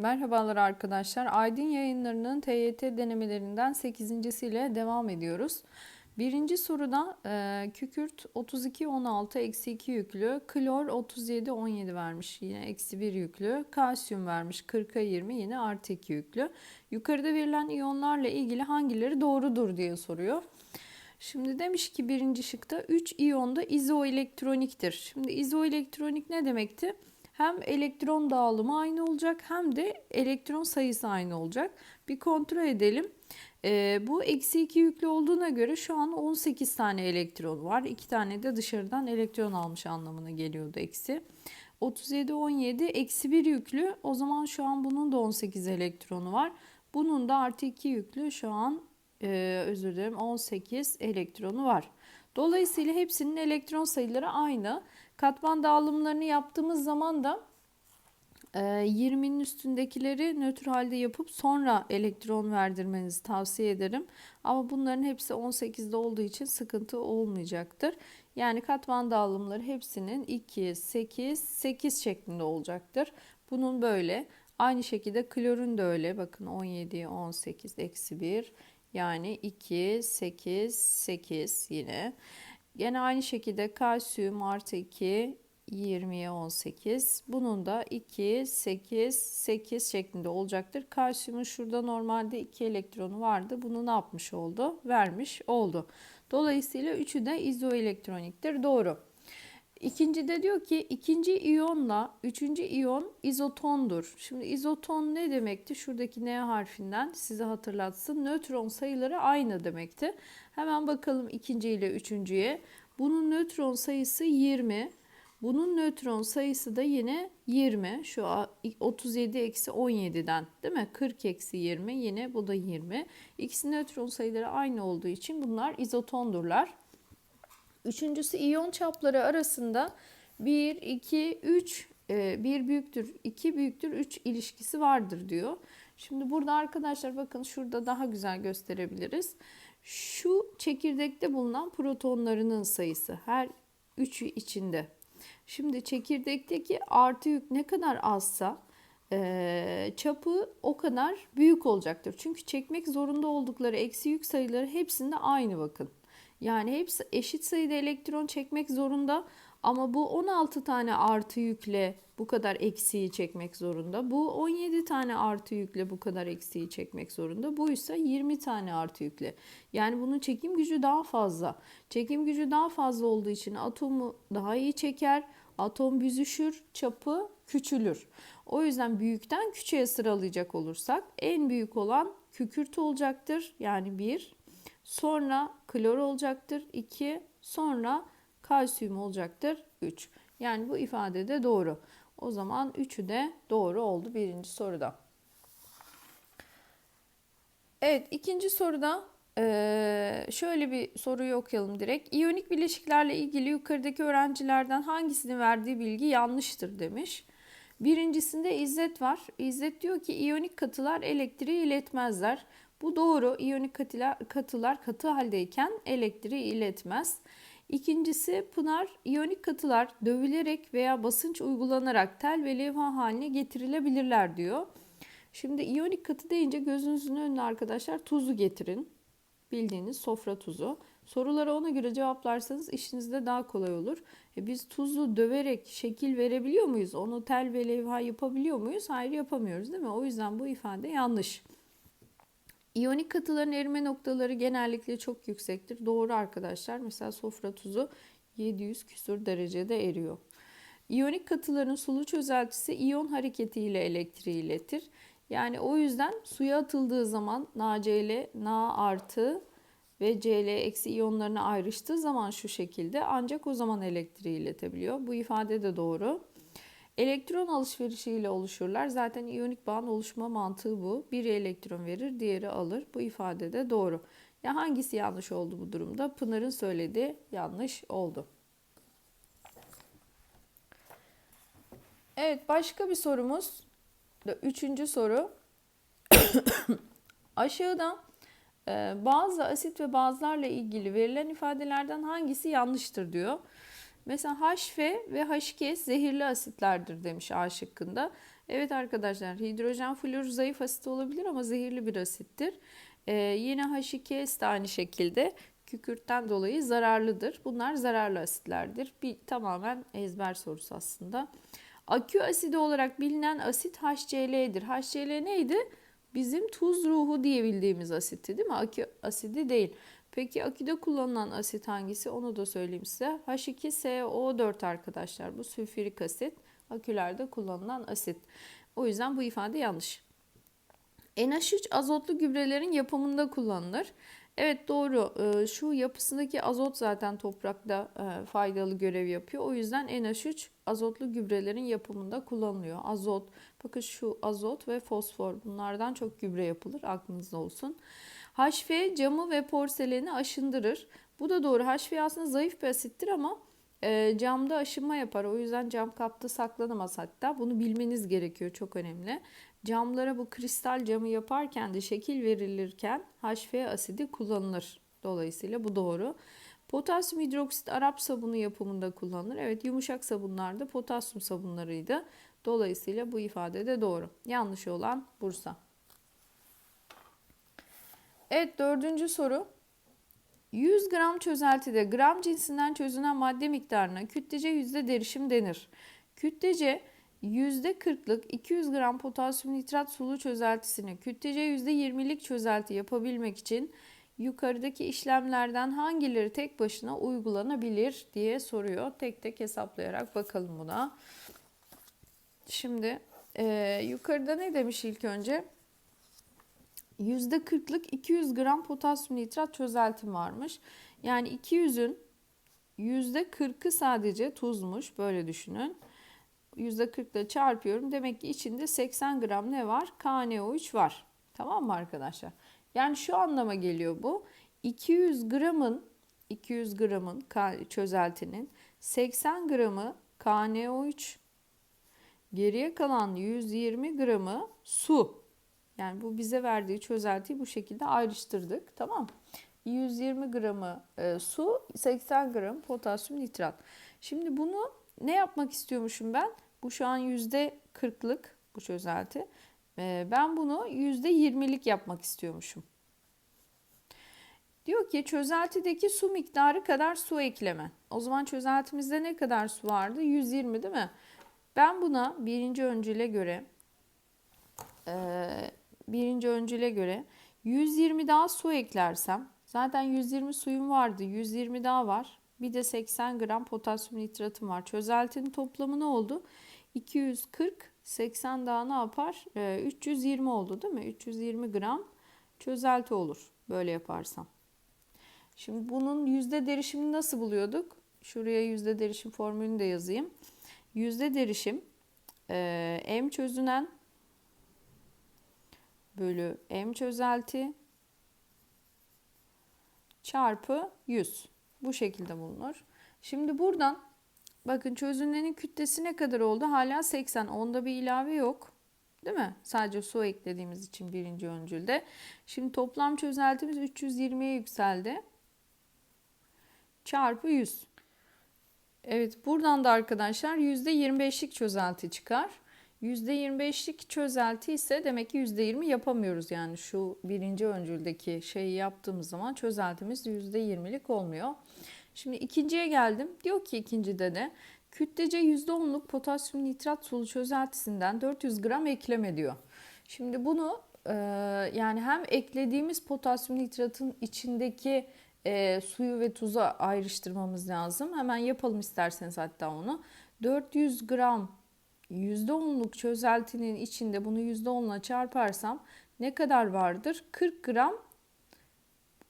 Merhabalar arkadaşlar. Aydın yayınlarının TYT denemelerinden 8. ile devam ediyoruz. Birinci soruda e, kükürt 32-16 eksi 2 yüklü, klor 37-17 vermiş yine eksi 1 yüklü, kalsiyum vermiş 40'a 20 yine artı 2 yüklü. Yukarıda verilen iyonlarla ilgili hangileri doğrudur diye soruyor. Şimdi demiş ki birinci şıkta 3 iyon da izoelektroniktir. Şimdi izoelektronik ne demekti? Hem elektron dağılımı aynı olacak hem de elektron sayısı aynı olacak. Bir kontrol edelim. Ee, bu eksi 2 yüklü olduğuna göre şu an 18 tane elektron var. 2 tane de dışarıdan elektron almış anlamına geliyordu eksi. 37, 17 eksi 1 yüklü. O zaman şu an bunun da 18 elektronu var. Bunun da artı 2 yüklü şu an e, özür dilerim 18 elektronu var. Dolayısıyla hepsinin elektron sayıları aynı. Katman dağılımlarını yaptığımız zaman da 20'nin e, üstündekileri nötr halde yapıp sonra elektron verdirmenizi tavsiye ederim. Ama bunların hepsi 18'de olduğu için sıkıntı olmayacaktır. Yani katman dağılımları hepsinin 2, 8, 8 şeklinde olacaktır. Bunun böyle. Aynı şekilde klorun da öyle. Bakın 17, 18, eksi 1. Yani 2, 8, 8 yine. Yine aynı şekilde kalsiyum artı 2 20'ye 18. Bunun da 2, 8, 8 şeklinde olacaktır. Kalsiyumun şurada normalde 2 elektronu vardı. Bunu ne yapmış oldu? Vermiş oldu. Dolayısıyla üçü de izoelektroniktir. Doğru. İkinci de diyor ki ikinci iyonla üçüncü iyon izotondur. Şimdi izoton ne demekti? Şuradaki N harfinden size hatırlatsın. Nötron sayıları aynı demekti. Hemen bakalım ikinci ile üçüncüye. Bunun nötron sayısı 20. Bunun nötron sayısı da yine 20. Şu 37 eksi 17'den değil mi? 40 eksi 20 yine bu da 20. İkisi nötron sayıları aynı olduğu için bunlar izotondurlar. Üçüncüsü iyon çapları arasında 1, 2, 3, 1 büyüktür, 2 büyüktür, 3 ilişkisi vardır diyor. Şimdi burada arkadaşlar bakın şurada daha güzel gösterebiliriz. Şu çekirdekte bulunan protonlarının sayısı her üçü içinde. Şimdi çekirdekteki artı yük ne kadar azsa e, çapı o kadar büyük olacaktır. Çünkü çekmek zorunda oldukları eksi yük sayıları hepsinde aynı bakın. Yani hepsi eşit sayıda elektron çekmek zorunda ama bu 16 tane artı yükle bu kadar eksiği çekmek zorunda. Bu 17 tane artı yükle bu kadar eksiği çekmek zorunda. Bu ise 20 tane artı yükle. Yani bunun çekim gücü daha fazla. Çekim gücü daha fazla olduğu için atomu daha iyi çeker. Atom büzüşür, çapı küçülür. O yüzden büyükten küçüğe sıralayacak olursak en büyük olan kükürt olacaktır. Yani 1, sonra klor olacaktır 2, sonra kalsiyum olacaktır 3. Yani bu ifade de doğru. O zaman üçü de doğru oldu birinci soruda. Evet ikinci soruda şöyle bir soruyu okuyalım direkt. İyonik bileşiklerle ilgili yukarıdaki öğrencilerden hangisinin verdiği bilgi yanlıştır demiş. Birincisinde İzzet var. İzzet diyor ki iyonik katılar elektriği iletmezler. Bu doğru. İyonik katılar, katı haldeyken elektriği iletmez. İkincisi Pınar, iyonik katılar dövülerek veya basınç uygulanarak tel ve levha haline getirilebilirler diyor. Şimdi iyonik katı deyince gözünüzün önüne arkadaşlar tuzu getirin. Bildiğiniz sofra tuzu. Sorulara ona göre cevaplarsanız işiniz de daha kolay olur. E biz tuzu döverek şekil verebiliyor muyuz? Onu tel ve levha yapabiliyor muyuz? Hayır yapamıyoruz değil mi? O yüzden bu ifade yanlış. İyonik katıların erime noktaları genellikle çok yüksektir. Doğru arkadaşlar. Mesela sofra tuzu 700 küsur derecede eriyor. İyonik katıların sulu çözeltisi iyon hareketiyle elektriği iletir. Yani o yüzden suya atıldığı zaman NaCl, Na artı ve Cl eksi iyonlarına ayrıştığı zaman şu şekilde ancak o zaman elektriği iletebiliyor. Bu ifade de doğru. Elektron alışverişiyle oluşurlar. Zaten iyonik bağın oluşma mantığı bu. Biri elektron verir, diğeri alır. Bu ifade de doğru. Ya hangisi yanlış oldu bu durumda? Pınar'ın söylediği yanlış oldu. Evet, başka bir sorumuz. Üçüncü soru. Aşağıda e, bazı asit ve bazlarla ilgili verilen ifadelerden hangisi yanlıştır diyor. Mesela HF ve H2S zehirli asitlerdir demiş A şıkkında. Evet arkadaşlar hidrojen flor zayıf asit olabilir ama zehirli bir asittir. Ee, yine H2S de aynı şekilde kükürtten dolayı zararlıdır. Bunlar zararlı asitlerdir. Bir tamamen ezber sorusu aslında. Akü asidi olarak bilinen asit HCl'dir. HCl neydi? Bizim tuz ruhu diye bildiğimiz asitti değil mi? Akü asidi değil. Peki aküde kullanılan asit hangisi? Onu da söyleyeyim size. H2SO4 arkadaşlar. Bu sülfürik asit. Akülerde kullanılan asit. O yüzden bu ifade yanlış. NH3 azotlu gübrelerin yapımında kullanılır. Evet doğru. Ee, Şu yapısındaki azot zaten toprakta e, faydalı görev yapıyor. O yüzden NH3 azotlu gübrelerin yapımında kullanılıyor. Azot, bakın şu azot ve fosfor bunlardan çok gübre yapılır. Aklınızda olsun. HF camı ve porseleni aşındırır. Bu da doğru. HF aslında zayıf bir asittir ama e, camda aşınma yapar. O yüzden cam kapta saklanamaz hatta. Bunu bilmeniz gerekiyor. Çok önemli. Camlara bu kristal camı yaparken de şekil verilirken HF asidi kullanılır. Dolayısıyla bu doğru. Potasyum hidroksit Arap sabunu yapımında kullanılır. Evet yumuşak sabunlarda potasyum sabunlarıydı. Dolayısıyla bu ifade de doğru. Yanlış olan Bursa. Evet dördüncü soru. 100 gram çözeltide gram cinsinden çözünen madde miktarına kütlece yüzde derişim denir. Kütlece %40'lık 200 gram potasyum nitrat sulu çözeltisini kütlece %20'lik çözelti yapabilmek için yukarıdaki işlemlerden hangileri tek başına uygulanabilir diye soruyor. Tek tek hesaplayarak bakalım buna. Şimdi e, yukarıda ne demiş ilk önce? %40'lık 200 gram potasyum nitrat çözeltim varmış. Yani 200'ün %40'ı sadece tuzmuş. Böyle düşünün. %40 ile çarpıyorum. Demek ki içinde 80 gram ne var? KNO3 var. Tamam mı arkadaşlar? Yani şu anlama geliyor bu. 200 gramın 200 gramın çözeltinin 80 gramı KNO3 geriye kalan 120 gramı su. Yani bu bize verdiği çözeltiyi bu şekilde ayrıştırdık. Tamam 120 gramı e, su, 80 gram potasyum nitrat. Şimdi bunu ne yapmak istiyormuşum ben? Bu şu an yüzde kırklık bu çözelti. Ee, ben bunu yüzde yirmilik yapmak istiyormuşum. Diyor ki çözeltideki su miktarı kadar su ekleme. O zaman çözeltimizde ne kadar su vardı? 120 değil mi? Ben buna birinci öncüle göre e, birinci öncüle göre 120 daha su eklersem zaten 120 suyum vardı. 120 daha var. Bir de 80 gram potasyum nitratım var. Çözeltinin toplamı ne oldu? 240, 80 daha ne yapar? Ee, 320 oldu değil mi? 320 gram çözelti olur böyle yaparsam. Şimdi bunun yüzde derişimini nasıl buluyorduk? Şuraya yüzde derişim formülünü de yazayım. Yüzde derişim e, M çözünen bölü M çözelti çarpı 100. Bu şekilde bulunur. Şimdi buradan bakın çözünenin kütlesi ne kadar oldu? Hala 80. Onda bir ilave yok. Değil mi? Sadece su eklediğimiz için birinci öncülde. Şimdi toplam çözeltimiz 320'ye yükseldi. Çarpı 100. Evet buradan da arkadaşlar %25'lik çözelti çıkar. %25'lik çözelti ise demek ki %20 yapamıyoruz. Yani şu birinci öncüldeki şeyi yaptığımız zaman çözeltimiz %20'lik olmuyor. Şimdi ikinciye geldim. Diyor ki ikincide de kütlece %10'luk potasyum nitrat sulu çözeltisinden 400 gram ekleme diyor. Şimdi bunu e, yani hem eklediğimiz potasyum nitratın içindeki e, suyu ve tuzu ayrıştırmamız lazım. Hemen yapalım isterseniz hatta onu. 400 gram %10'luk çözeltinin içinde bunu %10'la çarparsam ne kadar vardır? 40 gram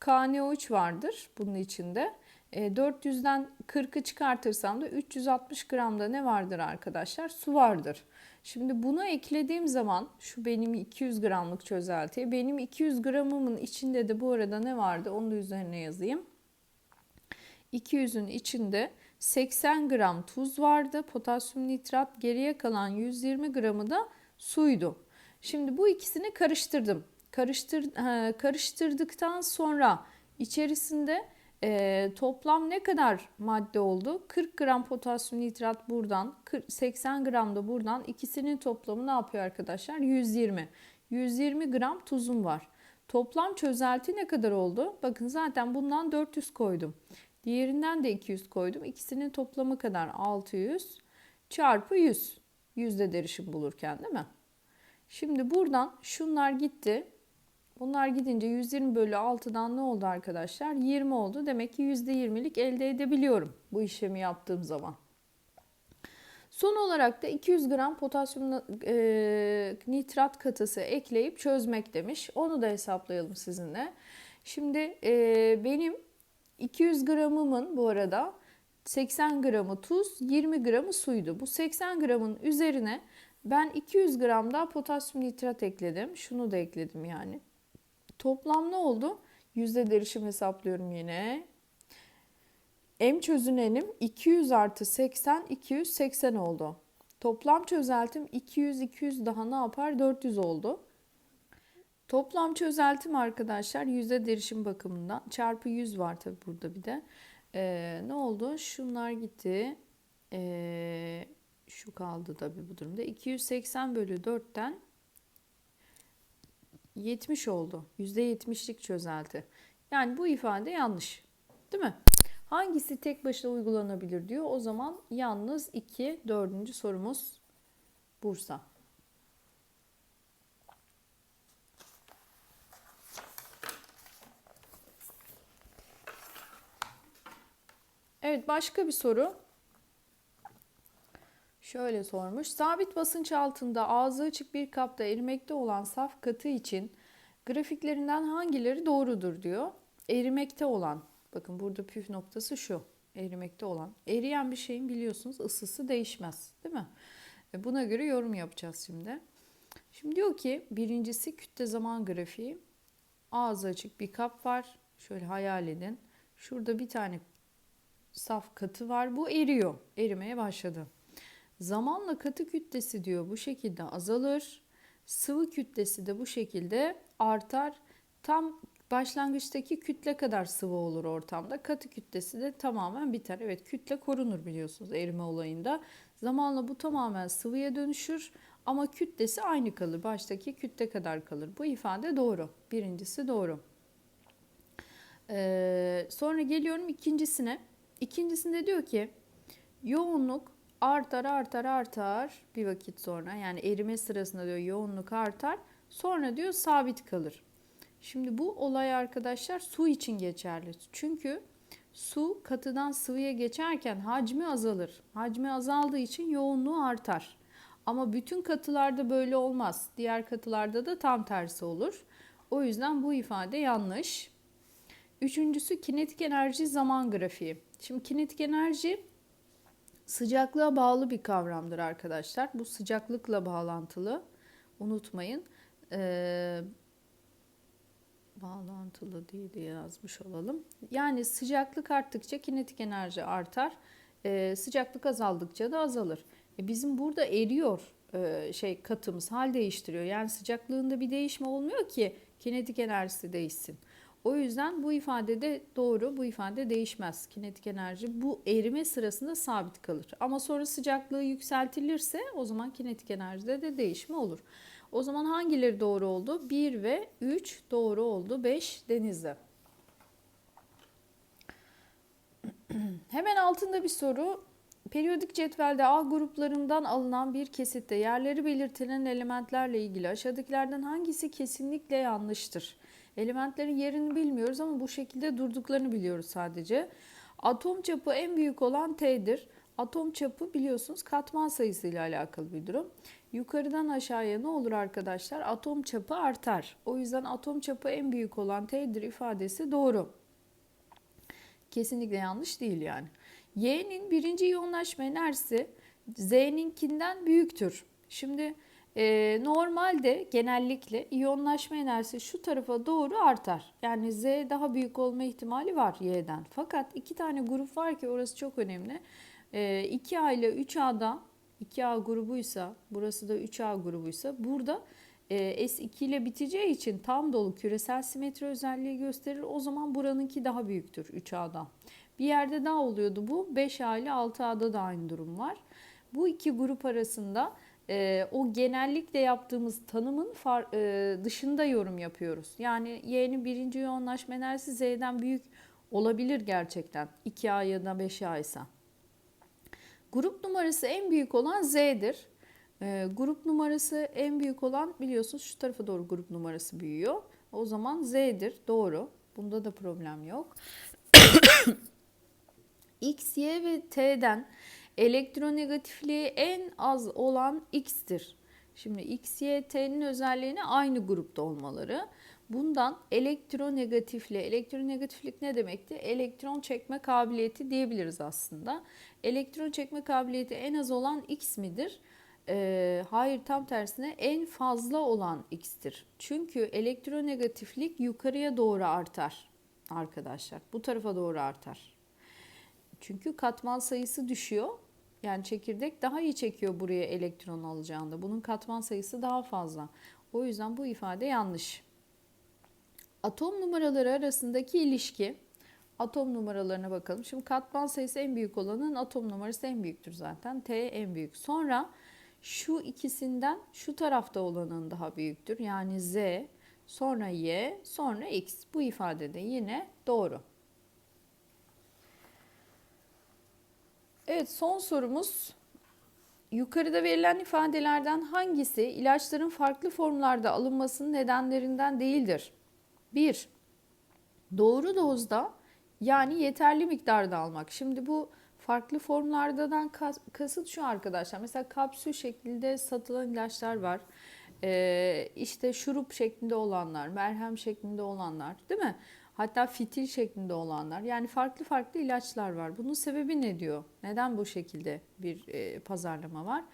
KNO3 vardır bunun içinde. 400'den e, 40'ı çıkartırsam da 360 gramda ne vardır arkadaşlar? Su vardır. Şimdi buna eklediğim zaman şu benim 200 gramlık çözelti. Benim 200 gramımın içinde de bu arada ne vardı? Onu da üzerine yazayım. 200'ün içinde 80 gram tuz vardı. Potasyum nitrat geriye kalan 120 gramı da suydu. Şimdi bu ikisini karıştırdım. Karıştır, karıştırdıktan sonra içerisinde Ee, toplam ne kadar madde oldu? 40 gram potasyum nitrat buradan, 40 80 gram da buradan. İkisinin toplamı ne yapıyor arkadaşlar? 120. 120 gram tuzum var. Toplam çözelti ne kadar oldu? Bakın zaten bundan 400 koydum. Diğerinden de 200 koydum. İkisinin toplamı kadar 600 çarpı 100. Yüzde derişim bulurken değil mi? Şimdi buradan şunlar gitti. Bunlar gidince 120 bölü 6'dan ne oldu arkadaşlar? 20 oldu. Demek ki %20'lik elde edebiliyorum bu işlemi yaptığım zaman. Son olarak da 200 gram potasyum e, nitrat katısı ekleyip çözmek demiş. Onu da hesaplayalım sizinle. Şimdi e, benim 200 gramımın bu arada 80 gramı tuz, 20 gramı suydu. Bu 80 gramın üzerine ben 200 gram daha potasyum nitrat ekledim. Şunu da ekledim yani. Toplam ne oldu? Yüzde derişim hesaplıyorum yine. M çözünenim 200 artı 80, 280 oldu. Toplam çözeltim 200, 200 daha ne yapar? 400 oldu. Toplam çözeltim arkadaşlar yüzde derişim bakımından çarpı 100 var tabi burada bir de. Ee, ne oldu? Şunlar gitti. Ee, şu kaldı tabi bu durumda. 280 bölü 4'ten 70 oldu. %70'lik çözelti. Yani bu ifade yanlış. Değil mi? Hangisi tek başına uygulanabilir diyor. O zaman yalnız 2, dördüncü sorumuz Bursa. Evet başka bir soru. Şöyle sormuş. Sabit basınç altında ağzı açık bir kapta erimekte olan saf katı için grafiklerinden hangileri doğrudur diyor. Erimekte olan. Bakın burada püf noktası şu. Erimekte olan. Eriyen bir şeyin biliyorsunuz ısısı değişmez. Değil mi? E buna göre yorum yapacağız şimdi. Şimdi diyor ki birincisi kütle zaman grafiği. Ağzı açık bir kap var. Şöyle hayal edin. Şurada bir tane saf katı var. Bu eriyor. Erimeye başladı. Zamanla katı kütlesi diyor bu şekilde azalır. Sıvı kütlesi de bu şekilde artar. Tam başlangıçtaki kütle kadar sıvı olur ortamda. Katı kütlesi de tamamen biter. Evet kütle korunur biliyorsunuz erime olayında. Zamanla bu tamamen sıvıya dönüşür ama kütlesi aynı kalır. Baştaki kütle kadar kalır. Bu ifade doğru. Birincisi doğru. Ee, sonra geliyorum ikincisine. İkincisinde diyor ki yoğunluk artar artar artar bir vakit sonra yani erime sırasında diyor yoğunluk artar sonra diyor sabit kalır. Şimdi bu olay arkadaşlar su için geçerli. Çünkü su katıdan sıvıya geçerken hacmi azalır. Hacmi azaldığı için yoğunluğu artar. Ama bütün katılarda böyle olmaz. Diğer katılarda da tam tersi olur. O yüzden bu ifade yanlış. Üçüncüsü kinetik enerji zaman grafiği. Şimdi kinetik enerji sıcaklığa bağlı bir kavramdır arkadaşlar. Bu sıcaklıkla bağlantılı. Unutmayın. Ee, bağlantılı diye de yazmış olalım. Yani sıcaklık arttıkça kinetik enerji artar. Ee, sıcaklık azaldıkça da azalır. E bizim burada eriyor e, şey katımız hal değiştiriyor. Yani sıcaklığında bir değişme olmuyor ki kinetik enerjisi değişsin. O yüzden bu ifade de doğru. Bu ifade değişmez. Kinetik enerji bu erime sırasında sabit kalır. Ama sonra sıcaklığı yükseltilirse o zaman kinetik enerjide de değişme olur. O zaman hangileri doğru oldu? 1 ve 3 doğru oldu. 5 denizde. Hemen altında bir soru. Periyodik cetvelde A gruplarından alınan bir kesitte yerleri belirtilen elementlerle ilgili aşağıdakilerden hangisi kesinlikle yanlıştır? Elementlerin yerini bilmiyoruz ama bu şekilde durduklarını biliyoruz sadece. Atom çapı en büyük olan T'dir. Atom çapı biliyorsunuz katman sayısı ile alakalı bir durum. Yukarıdan aşağıya ne olur arkadaşlar? Atom çapı artar. O yüzden atom çapı en büyük olan T'dir ifadesi doğru. Kesinlikle yanlış değil yani. Y'nin birinci yoğunlaşma enerjisi Z'ninkinden büyüktür. Şimdi e, normalde genellikle iyonlaşma enerjisi şu tarafa doğru artar. Yani Z daha büyük olma ihtimali var Y'den. Fakat iki tane grup var ki orası çok önemli. E, 2A ile 3A'da 2A grubuysa burası da 3A grubuysa burada e, S2 ile biteceği için tam dolu küresel simetri özelliği gösterir. O zaman buranınki daha büyüktür 3A'dan. Bir yerde daha oluyordu bu. 5A ile 6A'da da aynı durum var. Bu iki grup arasında e, o genellikle yaptığımız tanımın far, e, dışında yorum yapıyoruz. Yani Y'nin birinci yoğunlaşma enerjisi Z'den büyük olabilir gerçekten. 2A ya da 5A ise. Grup numarası en büyük olan Z'dir. E, grup numarası en büyük olan biliyorsunuz şu tarafa doğru grup numarası büyüyor. O zaman Z'dir. Doğru. Bunda da problem yok. X, Y ve T'den elektronegatifliği en az olan X'tir. Şimdi X, Y, T'nin özelliğini aynı grupta olmaları. Bundan elektronegatifli, elektronegatiflik ne demekti? Elektron çekme kabiliyeti diyebiliriz aslında. Elektron çekme kabiliyeti en az olan X midir? Ee, hayır tam tersine en fazla olan X'tir. Çünkü elektronegatiflik yukarıya doğru artar arkadaşlar. Bu tarafa doğru artar. Çünkü katman sayısı düşüyor. Yani çekirdek daha iyi çekiyor buraya elektron alacağında. Bunun katman sayısı daha fazla. O yüzden bu ifade yanlış. Atom numaraları arasındaki ilişki. Atom numaralarına bakalım. Şimdi katman sayısı en büyük olanın atom numarası en büyüktür zaten. T en büyük. Sonra şu ikisinden şu tarafta olanın daha büyüktür. Yani Z, sonra Y, sonra X. Bu ifade de yine doğru. Evet son sorumuz. Yukarıda verilen ifadelerden hangisi ilaçların farklı formlarda alınmasının nedenlerinden değildir? 1. Doğru dozda yani yeterli miktarda almak. Şimdi bu farklı formlardan kasıt şu arkadaşlar. Mesela kapsül şeklinde satılan ilaçlar var. Ee, işte şurup şeklinde olanlar, merhem şeklinde olanlar değil mi? Hatta fitil şeklinde olanlar. Yani farklı farklı ilaçlar var. Bunun sebebi ne diyor? Neden bu şekilde bir e, pazarlama var?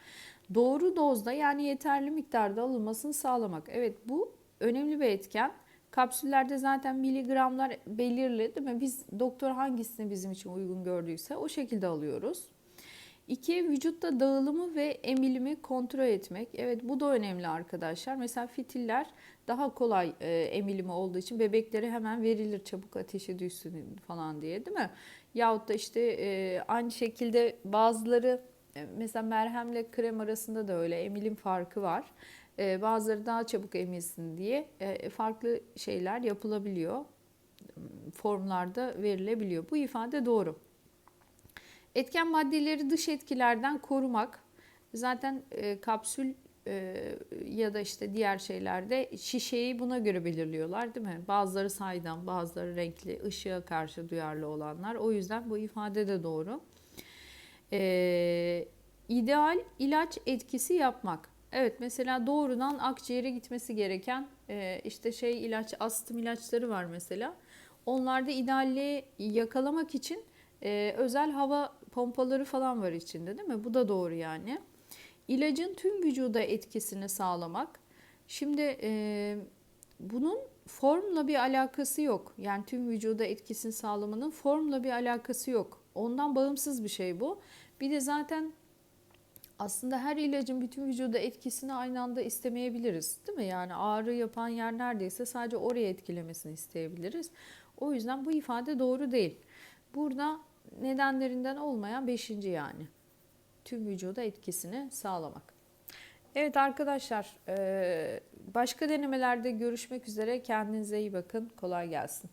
Doğru dozda yani yeterli miktarda alınmasını sağlamak. Evet bu önemli bir etken. Kapsüllerde zaten miligramlar belirli değil mi? Biz doktor hangisini bizim için uygun gördüyse o şekilde alıyoruz. İki, vücutta dağılımı ve emilimi kontrol etmek. Evet bu da önemli arkadaşlar. Mesela fitiller daha kolay e, emilimi olduğu için bebeklere hemen verilir çabuk ateşe düşsün falan diye değil mi? Yahut da işte e, aynı şekilde bazıları e, mesela merhemle krem arasında da öyle emilim farkı var. E, bazıları daha çabuk emilsin diye e, farklı şeyler yapılabiliyor. Formlarda verilebiliyor. Bu ifade doğru. Etken maddeleri dış etkilerden korumak. Zaten e, kapsül e, ya da işte diğer şeylerde şişeyi buna göre belirliyorlar değil mi? Bazıları saydam, bazıları renkli, ışığa karşı duyarlı olanlar. O yüzden bu ifade de doğru. E, ideal ilaç etkisi yapmak. Evet mesela doğrudan akciğere gitmesi gereken e, işte şey ilaç, astım ilaçları var mesela. Onlarda idealliği yakalamak için e, özel hava pompaları falan var içinde değil mi? Bu da doğru yani. İlacın tüm vücuda etkisini sağlamak. Şimdi e, bunun formla bir alakası yok. Yani tüm vücuda etkisini sağlamanın formla bir alakası yok. Ondan bağımsız bir şey bu. Bir de zaten aslında her ilacın bütün vücuda etkisini aynı anda istemeyebiliriz. Değil mi? Yani ağrı yapan yer neredeyse sadece oraya etkilemesini isteyebiliriz. O yüzden bu ifade doğru değil. Burada nedenlerinden olmayan beşinci yani. Tüm vücuda etkisini sağlamak. Evet arkadaşlar başka denemelerde görüşmek üzere. Kendinize iyi bakın. Kolay gelsin.